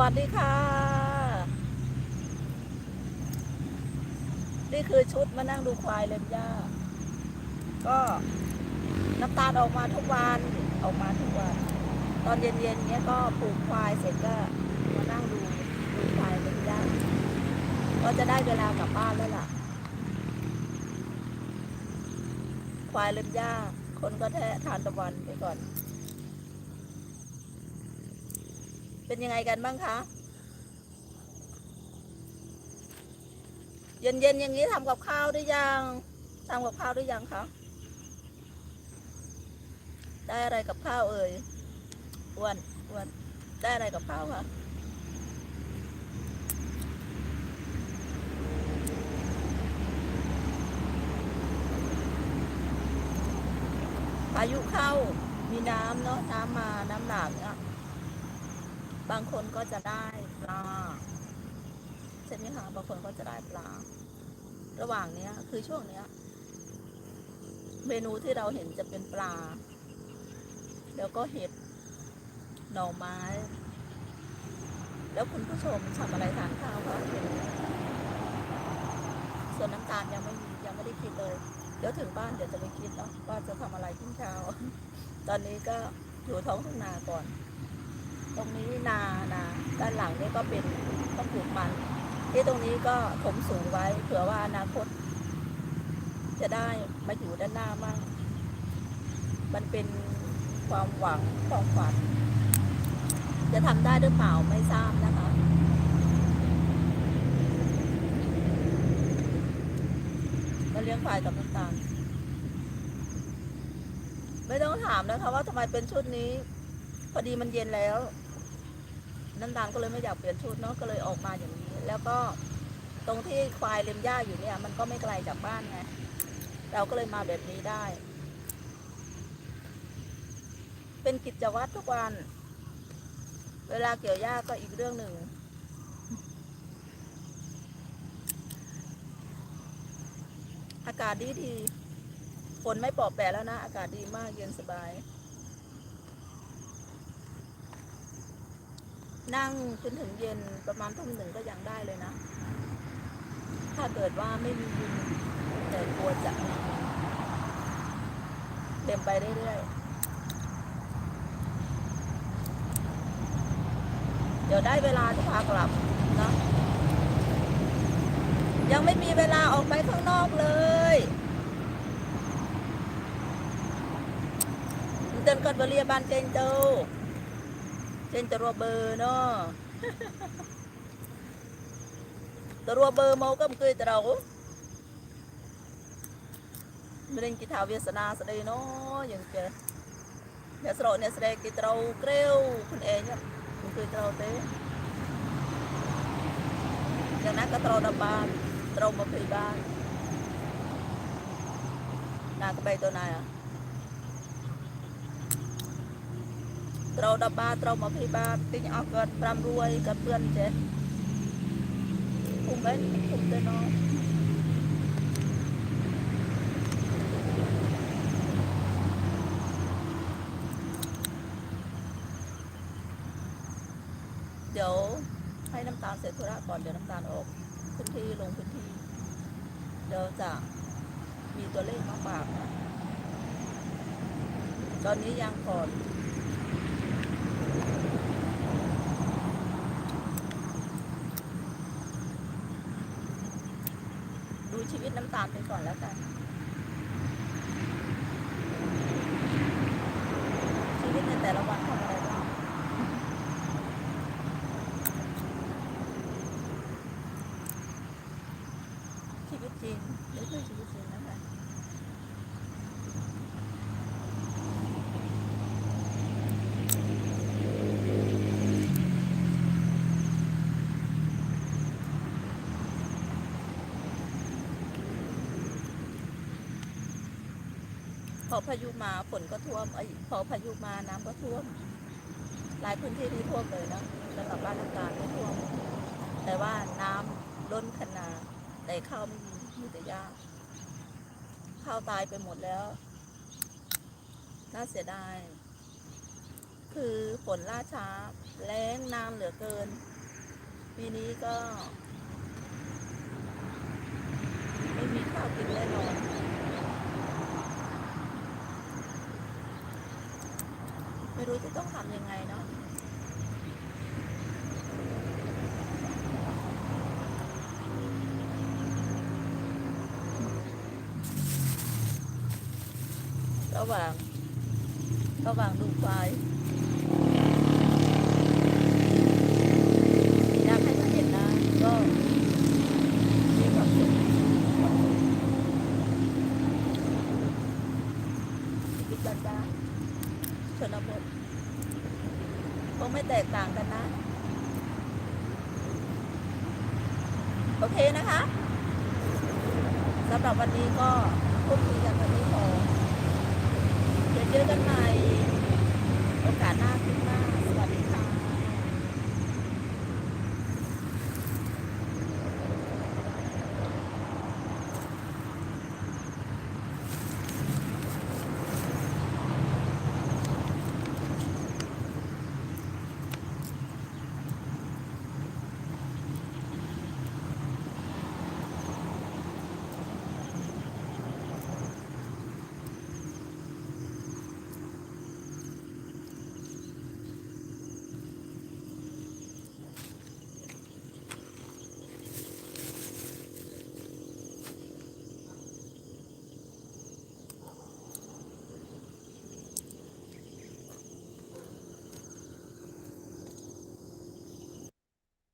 วัสดีค่ะ นี่คือชุดมานั่งดูควายเล็มหญ้าก็น้ำตาลออกมาทุกวันออกมาทุกวัน ตอนเย็นๆเนี้ยก็ปลูกควายเสร็จก็มานั่งดูดูควายเล็มหญ้าก็จะได้เวลากลับบ้านแล้วล่ะ ควายเล็มหญ้าคนก็แท้ทานตะวันไปก่อน เป็นยังไงกันบ้างคะ เย็นๆอย่างนี้ทำกับข้าวหรือยังทำกับข้าวหรือยังคะได้อะไรกับข้าวเอ่ยอ้วนอ้วนได้อะไรกับข้าวคะพายุเข้ามีน้ำเนาะน้ำมาน้ำหลากเนี่ย บางคนก็จะได้ปลาใช่ไหมคะบางคนก็จะได้ปลา ระหว่างเนี้ย คือช่วงเนี้ย เมนูที่เราเห็นจะเป็นปลา แล้วก็เห็ดหน่อไม้ แล้วคุณผู้ชมทำอะไรทานข้าวคะส่วนน้ำตาลยังไม่มียังไม่ได้คิดเลย เดี๋ยวถึงบ้านเดี๋ยวจะไปคิดเนาะว่าจะทำอะไรกินเช้าตอนนี้ก็อยู่ท้องทุ่งนาก่อน ตรงนี้นานาด้านหลังนี่ก็เป็นต้องปลูกมัน ที่ตรงนี้ก็ถมสูงไว้เผื่อว่าอนาคต จะได้มาอยู่ด้านหน้ามั่งมันเป็นความหวังความฝันจะทำได้หรือเปล่าไม่ทราบนะคะมาเลี้ยงควายกับน้ำตาลไม่ต้องถามนะคะว่าทำไมเป็นชุดนี้ พอดีมันเย็นแล้ว น้ำก็เลยไม่อยากเปลี่ยนชุดเนาะก็เลยออกมาอย่างนี้ แล้วก็ตรงที่ควายเล็มหญ้าอยู่เนี่ย มันก็ไม่ไกลจากบ้านไงเราก็เลยมาแบบนี้ได้ เป็นกิจวัตรทุกวัน เวลาเกี่ยวหญ้าก็อีกเรื่องหนึ่งอากาศดีดีฝนไม่ปอบแปะแล้วนะ อากาศดีมากเย็นสบาย นั่งจนถึงเย็นประมาณทุ่มหนึ่งก็ยังได้เลยนะ ถ้าเกิดว่าไม่มียุงแต่กลัวจะมีเต็มไปเรื่อยๆ เดี๋ยวได้เวลาจะพากลับนะยังไม่มีเวลาออกไปข้างนอกเลยเดินก่อนบเรียบานเจนเจ้า ចេញទៅរាប់បឺណោទៅរាប់បឺមកក៏មិនគួយទៅដល់មិនដឹងគេថាវាសនាស្ដីណោយើងចេះអ្នកស្រកអ្នកស្រែគេត្រូវក្រាវខ្លួនឯងមិនគួយត្រូវទេយ៉ាងណាក៏ត្រូវដល់បានត្រូវ20បានណាក្បែរទៅណា ត្រូវ10បាតត្រូវ20បាតទិញអស់គាត់500គាត់ពឿនចេះភូមិឯងភូមិទៅណោះเดี๋ยวให้น้ำตาลเสร็จธุระก่อนเดี๋ยวน้ำตาลออกพื้นที่ลงพื้นที่ เดี๋ยวจะมีตัวเลขมาฝากนะตอนนี้ยังก่อน ชีวิตน้ำตาลไปก่อนแล้วกัน ชีวิตในแต่ละวันทำอะไรบ้างชีวิตจริงไม่ใช่ชีวิตจริงนะคะ พอพายุมาฝนก็ท่วมไอ้พอพายุมาน้ำก็ท่วม หลายพื้นที่ที่ท่วมเลยนะสำหรับบ้านน้ำตาลไม่ท่วม แต่ว่าน้ำล้นขนา แต่ข้าวไม่มีมีแต่หญ้าข้าวตายไปหมดแล้ว น่าเสียดาย คือฝนล่าช้าแล้งนานเหลือเกิน ปีนี้ก็ ไม่มีข้าวกินแน่นอน ไม่ รู้จะต้องทำยังไงเนาะระหว่างระหว่างดูไฟอยากให้มาเห็นนะ ก็มีความสุขชีวิตบ้านๆ ชนบทก็ไม่แตกต่างกันนะ โอเคนะคะสำหรับวันนี้ก็พูดคุยกันวันนี้พอเดี๋ยวเจอกันใหม่โอกาสหน้าคลิป